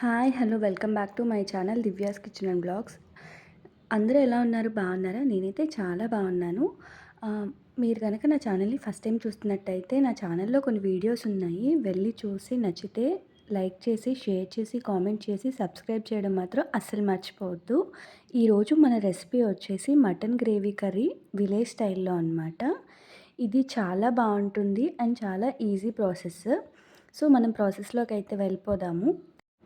Hi hello welcome back to my channel Divya's kitchen and vlogs. అందరూ ఎలా ఉన్నారు? బాగున్నారా? నేనైతే చాలా బాగున్నాను. మీరు కనుక నా ఛానల్ని ఫస్ట్ టైం చూస్తున్నట్టయితే నా ఛానల్లో కొన్ని వీడియోస్ ఉన్నాయి. వెళ్ళి చూసి నచ్చితే లైక్ చేసి షేర్ చేసి కామెంట్ చేసి సబ్స్క్రైబ్ చేయడం మాత్రం అస్సలు మర్చిపోవద్దు. ఈరోజు మన రెసిపీ వచ్చేసి మటన్ గ్రేవీ కర్రీ విలేజ్ స్టైల్లో అనమాట ఇది చాలా బాగుంటుంది అండ్ చాలా ఈజీ ప్రాసెస్. సో మనం ప్రాసెస్లోకి అయితే వెళ్ళిపోదాము.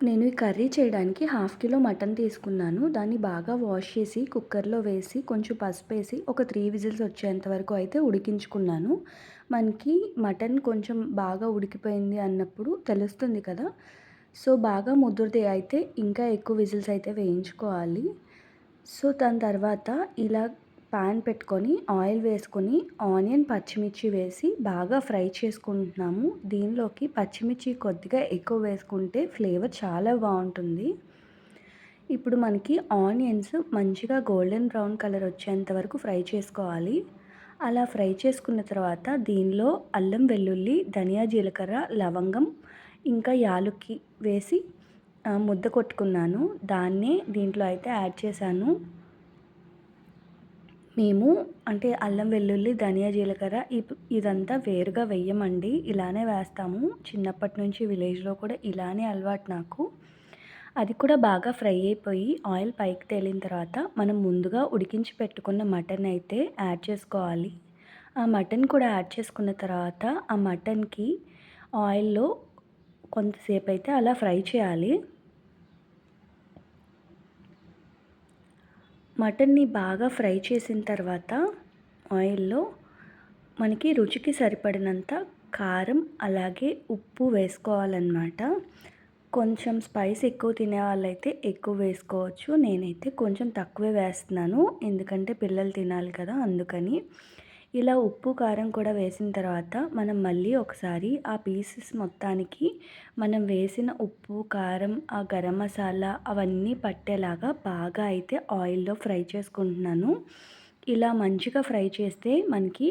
నేను ఈ కర్రీ చేయడానికి హాఫ్ కిలో మటన్ తీసుకున్నాను. దాన్ని బాగా వాష్ చేసి కుక్కర్లో వేసి కొంచెం పసుపు వేసి ఒక త్రీ విజిల్స్ వచ్చేంత వరకు అయితే ఉడికించుకున్నాను. మనకి మటన్ కొంచెం బాగా ఉడికిపోయింది అన్నప్పుడు తెలుస్తుంది కదా. సో బాగా ముదురుది అయితే ఇంకా ఎక్కువ విజిల్స్ అయితే వేయించుకోవాలి. సో దాని తర్వాత ఇలా పాన్ పెట్టుకొని ఆయిల్ వేసుకొని ఆనియన్ పచ్చిమిర్చి వేసి బాగా ఫ్రై చేసుకుంటున్నాము. దీనిలోకి పచ్చిమిర్చి కొద్దిగా ఎక్కువ వేసుకుంటే ఫ్లేవర్ చాలా బాగుంటుంది. ఇప్పుడు మనకి ఆనియన్స్ మంచిగా గోల్డెన్ బ్రౌన్ కలర్ వచ్చేంత వరకు ఫ్రై చేసుకోవాలి. అలా ఫ్రై చేసుకున్న తర్వాత దీనిలో అల్లం వెల్లుల్లి ధనియా జీలకర్ర లవంగం ఇంకా యాలుక్కి వేసి ముద్ద కొట్టుకున్నాను. దాన్నే దీంట్లో అయితే యాడ్ చేశాను. మేము అంటే అల్లం వెల్లుల్లి ధనియా జీలకర్ర ఇదంతా వేరుగా వెయ్యమండి. ఇలానే వేస్తాము. చిన్నప్పటి నుంచి విలేజ్లో కూడా ఇలానే అలవాటు నాకు. అది కూడా బాగా ఫ్రై అయిపోయి ఆయిల్ పైకి తేలిన తర్వాత మనం ముందుగా ఉడికించి పెట్టుకున్న మటన్ అయితే యాడ్ చేసుకోవాలి. ఆ మటన్ కూడా యాడ్ చేసుకున్న తర్వాత ఆ మటన్కి ఆయిల్లో కొంతసేపు అయితే అలా ఫ్రై చేయాలి. మటన్ని బాగా ఫ్రై చేసిన తర్వాత ఆయిల్లో మనకి రుచికి సరిపడినంత కారం అలాగే ఉప్పు వేసుకోవాలన్నమాట. కొంచెం స్పైస్ ఎక్కువ తినే వాళ్ళైతే ఎక్కువ వేసుకోవచ్చు. నేనైతే కొంచెం తక్కువే వేస్తున్నాను. ఎందుకంటే పిల్లలు తినాలి కదా అందుకని. ఇలా ఉప్పు కారం కూడా వేసిన తర్వాత మనం మళ్ళీ ఒకసారి ఆ పీసెస్ మొత్తానికి మనం వేసిన ఉప్పు కారం ఆ గరం మసాలా అవన్నీ పట్టేలాగా బాగా అయితే ఆయిల్లో ఫ్రై చేసుకుంటున్నాను. ఇలా మంచిగా ఫ్రై చేస్తే మనకి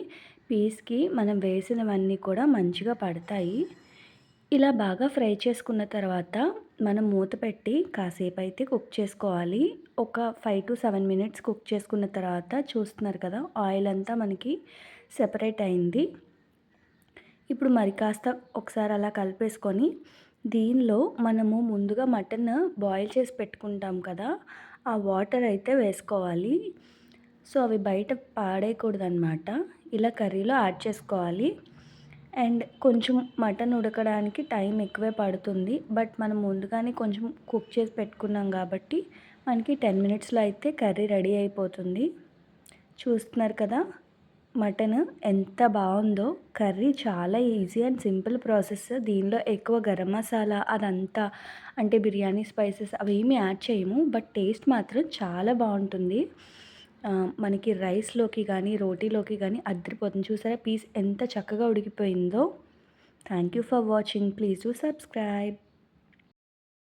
పీస్కి మనం వేసినవన్నీ కూడా మంచిగా పడతాయి. ఇలా బాగా ఫ్రై చేసుకున్న తర్వాత మనం మూత పెట్టి కాసేపు అయితే కుక్ చేసుకోవాలి. ఒక five to seven minutes cook చేసుకున్న తర్వాత చూస్తున్నారు కదా ఆయిల్ అంతా మనకి సెపరేట్ అయింది. ఇప్పుడు మరి కాస్త ఒకసారి అలా కలిపేసుకొని దీనిలో మనము ముందుగా మటన్ బాయిల్ చేసి పెట్టుకుంటాం కదా ఆ వాటర్ అయితే వేసుకోవాలి. సో అవి బయట పాడేయకూడదు అనమాట ఇలా కర్రీలో యాడ్ చేసుకోవాలి. అండ్ కొంచెం మటన్ ఉడకడానికి టైం ఎక్కువే పడుతుంది. బట్ మనం ముందుగానే కొంచెం కుక్ చేసి పెట్టుకున్నాం కాబట్టి మనకి టెన్ మినిట్స్లో అయితే కర్రీ రెడీ అయిపోతుంది. చూస్తున్నారు కదా మటన్ ఎంత బాగుందో. కర్రీ చాలా ఈజీ అండ్ సింపుల్ ప్రాసెస్. దీనిలో ఎక్కువ గరం మసాలా అదంతా అంటే బిర్యానీ స్పైసెస్ అవి యాడ్ చేయము. బట్ టేస్ట్ మాత్రం చాలా బాగుంటుంది. మనకి రైస్లోకి కానీ రోటీలోకి కానీ అద్దరిపోతుంది. చూసారా? పీస్ ఎంత చక్కగా ఉడికిపోయిందో. Thank you for watching. Please to subscribe.